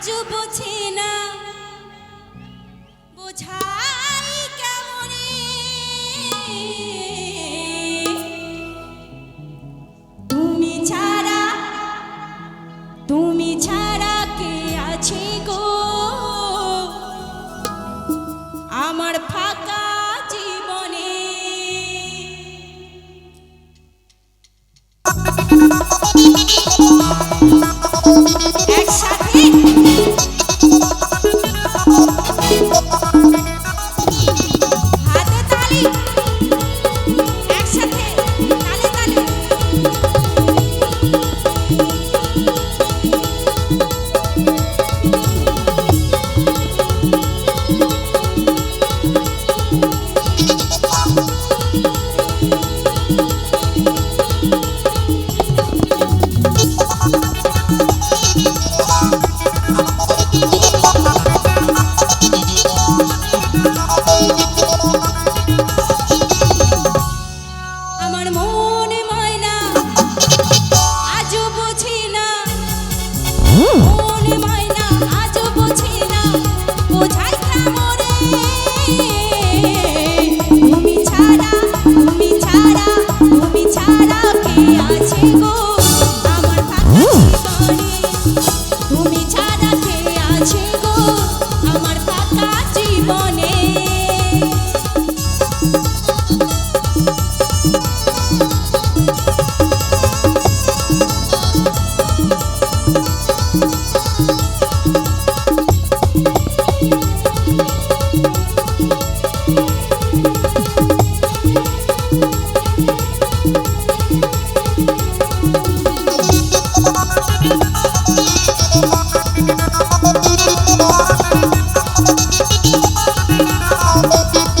আজও বোঝে না। বোঝাই তুমি ছাড়া তুমি ছাড়া কে আমার ফাঁকা জীবনে। Ooh.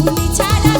তুমি ছাড়া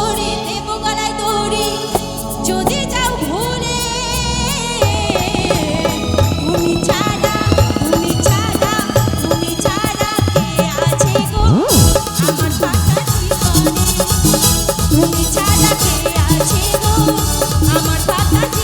আমার ফাঁকা